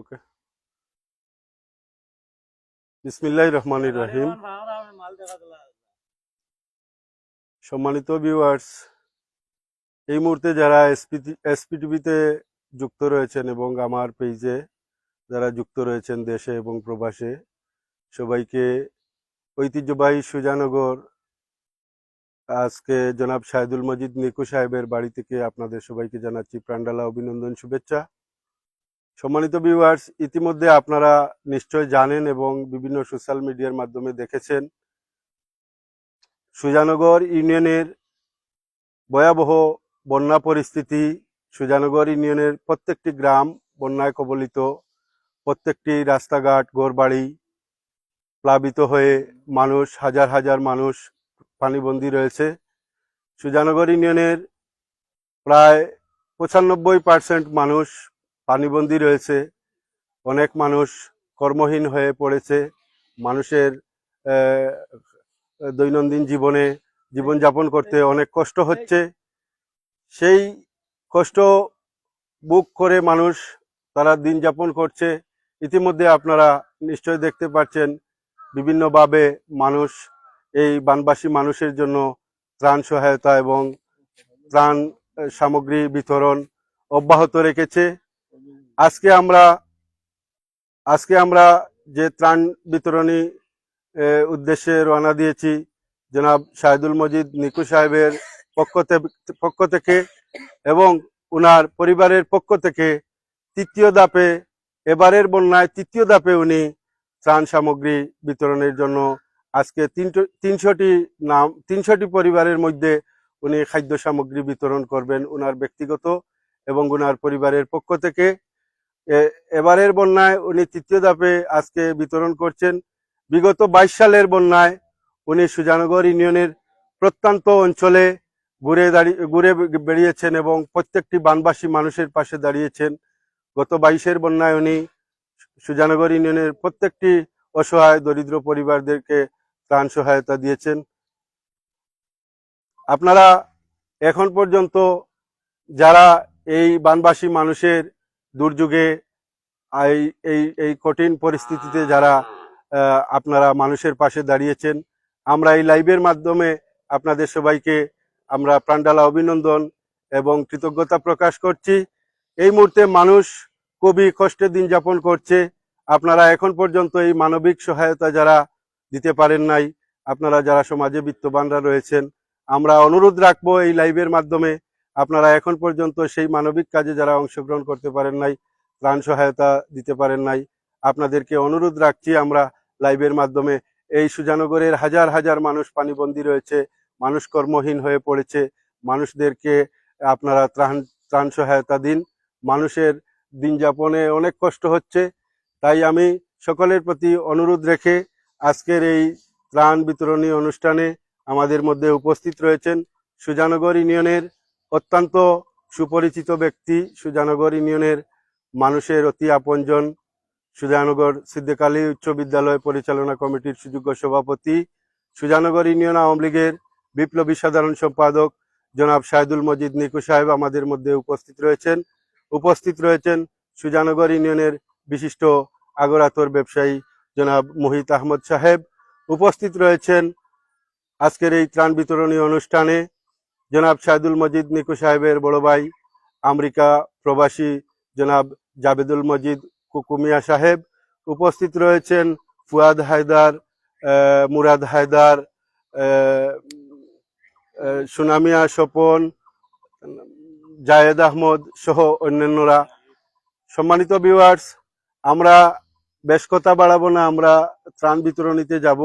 ওকে বিসমিল্লাহ রহমানির রহিম সম্মানিত ভিউয়ার্স এই মুহূর্তে যারা এসপি এসপিটিভিতে যুক্ত রয়েছেন এবং আমার পেজে যারা যুক্ত রয়েছেন দেশে এবং প্রবাসে, সবাইকে ঐতিহ্যবাহী সুজানগর, আজকে জনাব শাহিদুল মজিদ নিকু সাহেবের বাড়ি থেকে আপনাদের সবাইকে জানাচ্ছি প্রাণডালা অভিনন্দন শুভেচ্ছা। সম্মানিত ভিউয়ার্স ইতিমধ্যে আপনারা নিশ্চয় জানেন এবং বিভিন্ন সোশ্যাল মিডিয়ার মাধ্যমে দেখেছেন, সুজানগর ইউনিয়নের ভয়াবহ বন্যা পরিস্থিতি, সুজানগর ইউনিয়নের প্রত্যেকটি গ্রাম বন্যায় কবলিত, প্রত্যেকটি রাস্তাঘাট, ঘরবাড়ি প্লাবিত হয়ে মানুষ, হাজার হাজার মানুষ পানিবন্দী রয়েছে। সুজানগর ইউনিয়নের প্রায় পঁচানব্বই পার্সেন্ট মানুষ পানিবন্দী রয়েছে। অনেক মানুষ কর্মহীন হয়ে পড়েছে। মানুষের দৈনন্দিন জীবনে জীবনযাপন করতে অনেক কষ্ট হচ্ছে। সেই কষ্ট বুক করে মানুষ তারা দিন যাপন করছে। ইতিমধ্যে আপনারা নিশ্চয় দেখতে পাচ্ছেন বিভিন্নভাবে মানুষ এই বানবাসী মানুষের জন্য ত্রাণ সহায়তা এবং ত্রাণ সামগ্রী বিতরণ অব্যাহত রেখেছে। আজকে আমরা আজকে আমরা যে ত্রাণ বিতরণী উদ্দেশ্যে রওনা দিয়েছি, জনাব শাহিদুল মজিদ নিকু সাহেবের পক্ষ পক্ষ থেকে এবং উনার পরিবারের পক্ষ থেকে তৃতীয় দাপে এবারের বন্যায় তৃতীয় দাপে উনি ত্রাণ সামগ্রী বিতরণের জন্য আজকে তিনশোটি নাম, তিনশোটি পরিবারের মধ্যে উনি খাদ্য সামগ্রী বিতরণ করবেন উনার ব্যক্তিগত এবং উনার পরিবারের পক্ষ থেকে। এবারের বন্যায় উনি তৃতীয় ধাপে আজকে বিতরণ করছেন। বিগত বাইশ সালের বন্যায় উনি সুজানগর ইউনিয়নের প্রত্যন্ত অঞ্চলে ঘুরে দাঁড়িয়ে ঘুরে বেরিয়েছেন এবং প্রত্যেকটি বানবাসী মানুষের পাশে দাঁড়িয়েছেন। গত বাইশের বন্যায় উনি সুজানগর ইউনিয়নের প্রত্যেকটি অসহায় দরিদ্র পরিবারদেরকে ত্রাণ সহায়তা দিয়েছেন। আপনারা এখন পর্যন্ত যারা এই বানবাসী মানুষের দুর্যোগে এই এই এই কঠিন পরিস্থিতিতে যারা আপনারা মানুষের পাশে দাঁড়িয়েছেন, আমরা এই লাইভের মাধ্যমে আপনাদের সবাইকে আমরা প্রাণডালা অভিনন্দন এবং কৃতজ্ঞতা প্রকাশ করছি। এই মুহূর্তে মানুষ খুবই কষ্টে দিন যাপন করছে। আপনারা এখন পর্যন্ত এই মানবিক সহায়তা যারা দিতে পারেন নাই, আপনারা যারা সমাজে বিত্তবানরা রয়েছেন, আমরা অনুরোধ রাখব এই লাইভের মাধ্যমে আপনারা এখন পর্যন্ত সেই মানবিক কাজে যারা অংশগ্রহণ করতে পারেন নাই ত্রাণ সহায়তা দিতে পারেন নাই। আপনাদেরকে অনুরোধ রাখছি, আমরা লাইভের মাধ্যমে এই সুজানগরের হাজার হাজার মানুষ পানিবন্দী রয়েছে, মানুষ কর্মহীন হয়ে পড়েছে, মানুষদেরকে আপনারা ত্রাণ ত্রাণ সহায়তা দিন। মানুষের দিন যাপনে অনেক কষ্ট হচ্ছে, তাই আমি সকলের প্রতি অনুরোধ রেখে আজকের এই ত্রাণ বিতরণী অনুষ্ঠানে আমাদের মধ্যে উপস্থিত রয়েছেন সুজানগর ইউনিয়নের অত্যন্ত সুপরিচিত ব্যক্তি, সুজানগর ইউনিয়নের মানুষের অতি আপনজন সুজানগর সিদ্দিক আলী উচ্চ বিদ্যালয় পরিচালনা কমিটির সুযোগ্য সভাপতি। সুজানগর ইউনিয়ন আওয়ামী লীগের বিপ্লবী সাধারণ সম্পাদক জনাব শাহিদুল মজিদ নিকু সাহেব আমাদের মধ্যে উপস্থিত রয়েছেন। উপস্থিত রয়েছেন সুজানগর ইউনিয়নের বিশিষ্ট আগরাতর ব্যবসায়ী জনাব মোহিত আহমদ সাহেব। উপস্থিত রয়েছেন আজকের এই ত্রাণ বিতরণী অনুষ্ঠানে জনাব শাহিদুল মজিদ নিকু সাহেবের বড় ভাই আমেরিকা প্রবাসী জনাব জাবেদুল মজিদ কুকুমিয়া সাহেব উপস্থিত রয়েছেন, ফুয়াদ হায়দার মুরাদ হায়দার সুনামিয়া স্বপন, জায়েদ আহমদ সহ অন্যান্যরা। সম্মানিত ভিউয়ার্স আমরা বেশ কথা বাড়াবো না, আমরা ত্রাণ বিতরণীতে যাব।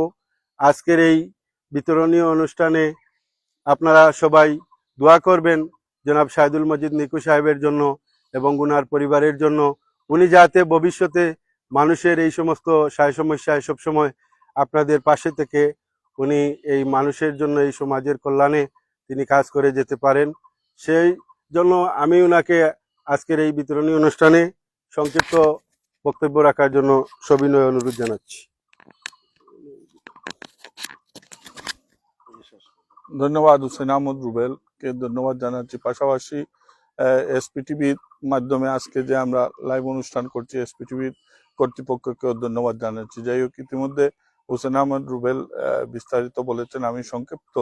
আজকের এই বিতরণী অনুষ্ঠানে আপনারা সবাই দোয়া করবেন জনাব শাহিদুল মজিদ নিকু সাহেবের জন্য। এবং উনার পরিবারের জন্য উনি যাতে ভবিষ্যতে মানুষের এই সমস্ত সায় সমস্যায় সবসময় আপনাদের পাশে থেকে উনি এই মানুষের জন্য এই সমাজের কল্যাণে তিনি কাজ করে যেতে পারেন। সেই জন্য আমি উনাকে আজকের এই বিতরণী অনুষ্ঠানে সংক্ষিপ্ত বক্তব্য রাখার জন্য সবিনয় অনুরোধ জানাচ্ছি। ধন্যবাদ, হুসেন আহমদ রুবেলকে ধন্যবাদ জানাচ্ছি। পাশাপাশি এসপিটিভি মাধ্যমে আজকে যে আমরা লাইভ অনুষ্ঠান করছি এসপিটিভির কর্তৃপক্ষকে ধন্যবাদ জানাচ্ছি। যাই হোক, ইতিমধ্যে হোসেন আহমদ রুবেল বিস্তারিত বলেছেন, আমি সংক্ষিপ্ত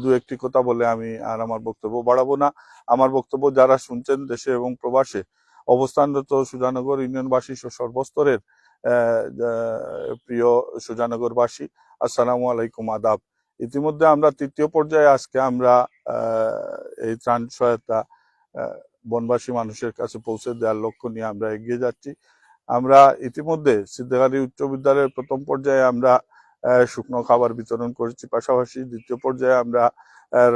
দু একটি কথা বলে আমি আর আমার বক্তব্য বাড়াবো না। আমার বক্তব্য যারা শুনছেন দেশে এবং প্রবাসে, অবস্থানরত সুজানগর ইউনিয়নবাসী সর্বস্তরের প্রিয় সুজানগরবাসী, আসসালামু আলাইকুম, আদাব। ইতিমধ্যে আমরা তৃতীয় পর্যায়ে আজকে আমরা এই ত্রাণ সহায়তা বনবাসী মানুষের কাছে পৌঁছে দেওয়ার লক্ষ্য নিয়ে আমরা এগিয়ে যাচ্ছি। আমরা ইতিমধ্যে সিদ্ধাগালী উচ্চ বিদ্যালয়ের প্রথম পর্যায়ে আমরা শুকনো খাবার বিতরণ করেছি। পাশাপাশি দ্বিতীয় পর্যায়ে আমরা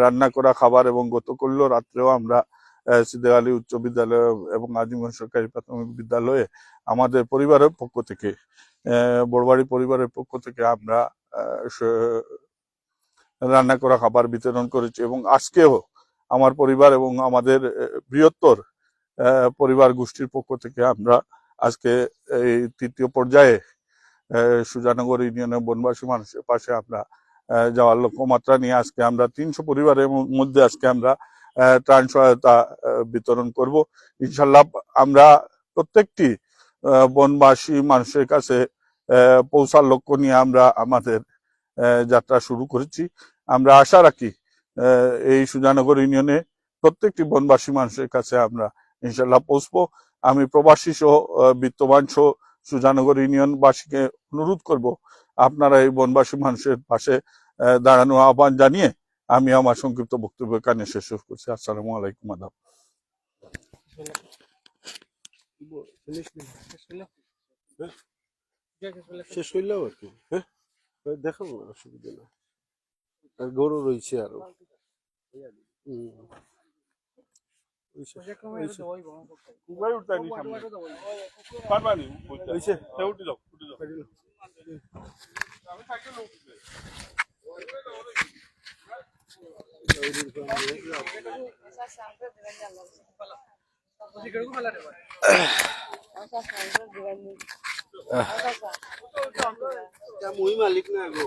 রান্না করা খাবার এবং গতকাল রাত্রেও আমরা সিদ্ধাগালী উচ্চ বিদ্যালয় এবং আজিমগঞ্জ সরকারি প্রাথমিক বিদ্যালয়ে আমাদের পরিবারের পক্ষ থেকে বড়বাড়ি পরিবারের পক্ষ থেকে আমরা রান্না করা খাবার বিতরণ করেছি এবং আজকেও আমার পরিবার এবং আমাদের বৃহত্তর পরিবার গোষ্ঠীর পক্ষ থেকে আমরা আজকে এই তৃতীয় পর্যায়ে সুজানগর ইউনিয়নের বনবাসী মানুষের পাশে আমরা যাওয়ার লক্ষ্যমাত্রা নিয়ে আজকে আমরা তিনশো পরিবারের মধ্যে আজকে আমরা ত্রাণ সহায়তা বিতরণ করব। ইনশাল্লাহ আমরা প্রত্যেকটি বনবাসী মানুষের কাছে পৌঁছার লক্ষ্য নিয়ে আমরা আমাদের যাত্রা শুরু করেছি। আমরা আশা রাখি এই সুজানগর ইউনিয়নে প্রত্যেকটি বনবাসী মানুষের কাছে আমরা ইনশাল্লাহ পৌঁছবো। আমি প্রবাসী সহ বিত্তবান সহ সুজানগর ইউনিয়নবাসীকে অনুরোধ করব, আপনারা এই বনবাসী মানুষের পাশে দাঁড়ানো আহ্বান জানিয়ে আমি আমার সংক্ষিপ্ত বক্তব্য এখানে শেষ করছি। আসসালামু আলাইকুম, আদাব। শেষ হইলেও আর কি। হ্যাঁ? ওই দেখো অসুবিধা না আর গরু রয়েছে আরও? মুই মালিক না গো।